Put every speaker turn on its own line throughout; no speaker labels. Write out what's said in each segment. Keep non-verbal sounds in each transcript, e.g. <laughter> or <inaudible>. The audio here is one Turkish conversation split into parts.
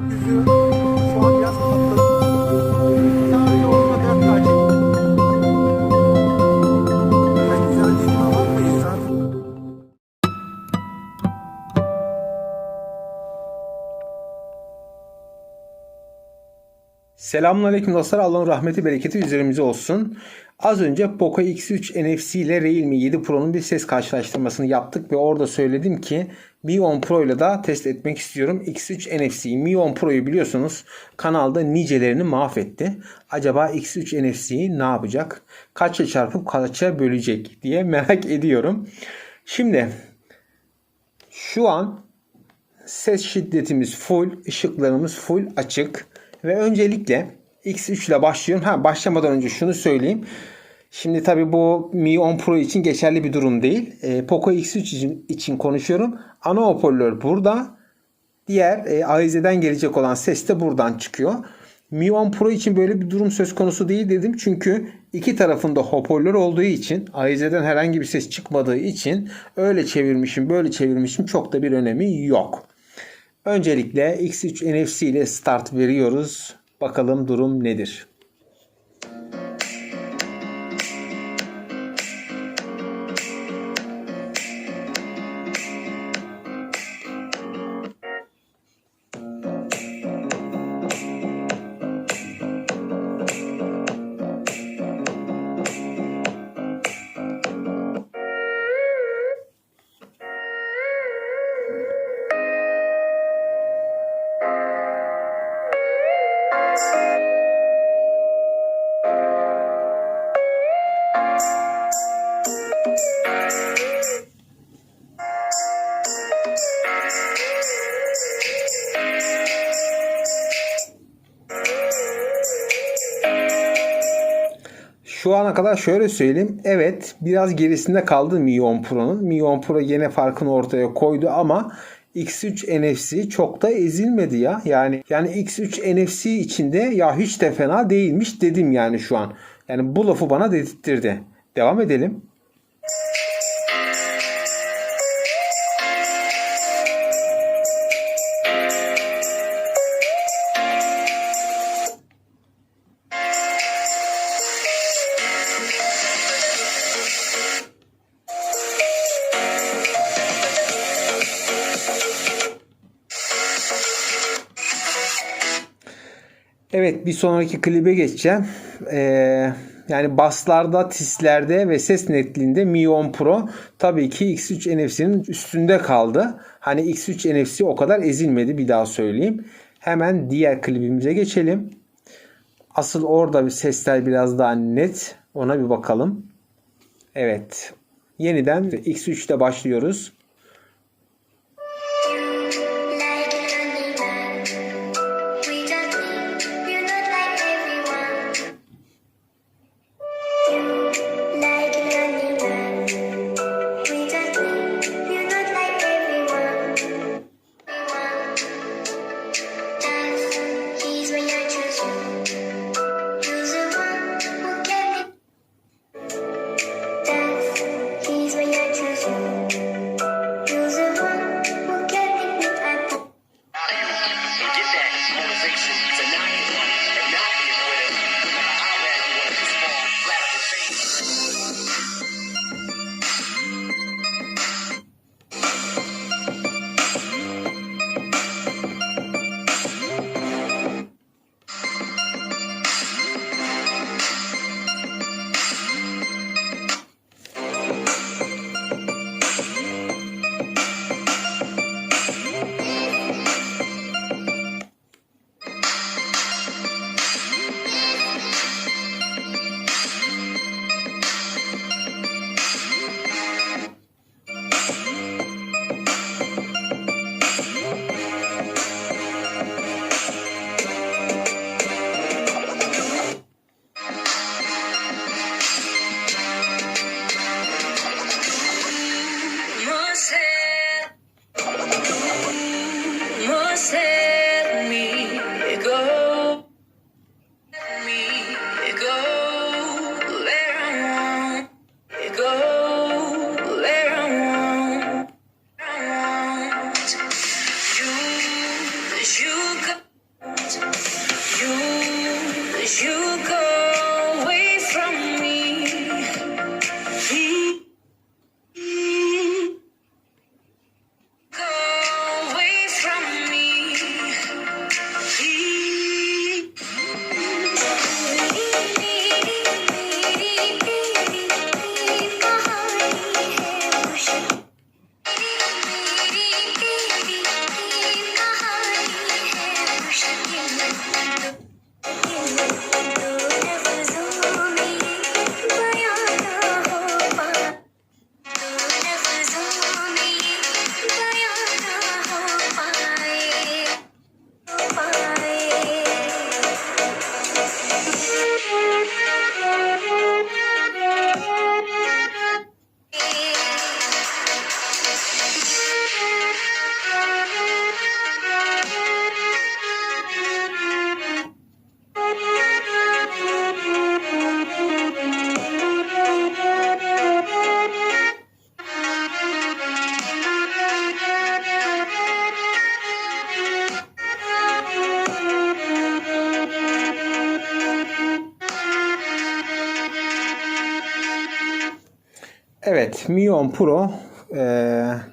Yüzü şu.
Selamünaleyküm dostlar. Allah'ın rahmeti bereketi üzerimize olsun. Az önce Poco X3 NFC ile Realme 7 Pro'nun bir ses karşılaştırmasını yaptık ve orada söyledim ki Mi 10 Pro ile de test etmek istiyorum. X3 NFC, Mi 10 Pro'yu biliyorsunuz kanalda nicelerini mahvetti. Acaba X3 NFC ne yapacak? Kaça çarpıp kaça bölecek diye <laughs> merak ediyorum. Şimdi şu an ses şiddetimiz full, ışıklarımız full açık. Ve öncelikle X3 ile başlıyorum. Ha başlamadan önce şunu söyleyeyim. Şimdi tabii bu Mi 10 Pro için geçerli bir durum değil. E, Poco X3 için, için konuşuyorum. Ana hoparlör burada. Diğer e, AIZ'den gelecek olan ses de buradan çıkıyor. Mi 10 Pro için böyle bir durum söz konusu değil dedim. Çünkü iki tarafında hoparlör olduğu için AIZ'den herhangi bir ses çıkmadığı için öyle çevirmişim böyle çevirmişim çok da bir önemi yok. Öncelikle X3 NFC ile start veriyoruz. Bakalım durum nedir? Şu ana kadar şöyle söyleyeyim. Evet biraz gerisinde kaldı Mi 10 Pro'nun. Mi 10 Pro yine farkını ortaya koydu ama X3 NFC çok da ezilmedi ya. Yani yani X3 NFC içinde ya hiç de fena değilmiş dedim yani şu an. Yani bu lafı bana dedirtti. Devam edelim. Evet bir sonraki klibe geçeceğim. Ee, yani baslarda, tislerde ve ses netliğinde Mi 10 Pro tabii ki X3 NFC'nin üstünde kaldı. Hani X3 NFC o kadar ezilmedi bir daha söyleyeyim. Hemen diğer klibimize geçelim. Asıl orada bir sesler biraz daha net. Ona bir bakalım. Evet. Yeniden X3'te başlıyoruz. Evet Mi 10 Pro e,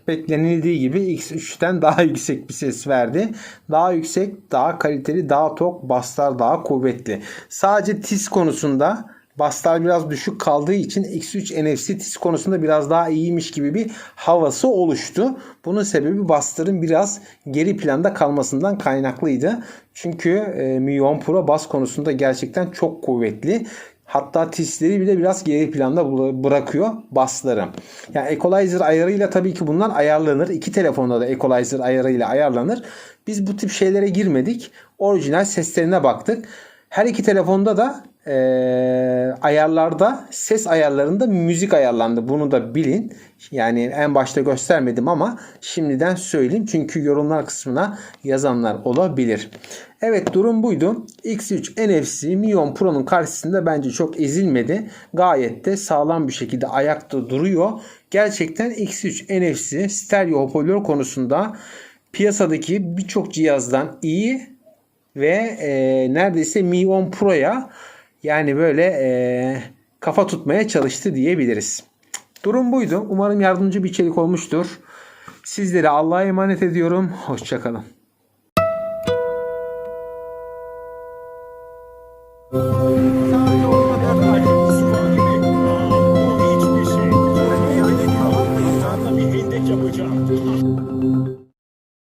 beklenildiği gibi X3'ten daha <laughs> yüksek bir ses verdi. Daha yüksek, daha kaliteli, daha tok, baslar daha kuvvetli. Sadece tiz konusunda baslar biraz düşük kaldığı için X3 NFC tiz konusunda biraz daha iyiymiş gibi bir havası oluştu. Bunun sebebi basların biraz geri planda kalmasından kaynaklıydı. Çünkü e, Mi 10 Pro bas konusunda gerçekten çok kuvvetli. Hatta tisleri bile biraz geri planda bıra- bırakıyor basları. Yani equalizer ayarıyla tabii ki bunlar ayarlanır. İki telefonda da equalizer ayarıyla ayarlanır. Biz bu tip şeylere girmedik. Orijinal seslerine baktık. Her iki telefonda da eee, ayarlarda ses ayarlarında müzik ayarlandı. Bunu da bilin. Yani en başta göstermedim ama şimdiden söyleyeyim. Çünkü yorumlar kısmına yazanlar olabilir. Evet durum buydu. X3 NFC Mi 10 Pro'nun karşısında bence çok ezilmedi. Gayet de sağlam bir şekilde ayakta duruyor. Gerçekten X3 NFC stereo hoparlör konusunda piyasadaki birçok cihazdan iyi ve e, neredeyse Mi 10 Pro'ya yani böyle e, kafa tutmaya çalıştı diyebiliriz. Durum buydu. Umarım yardımcı bir içerik olmuştur. Sizleri Allah'a emanet ediyorum. Hoşçakalın.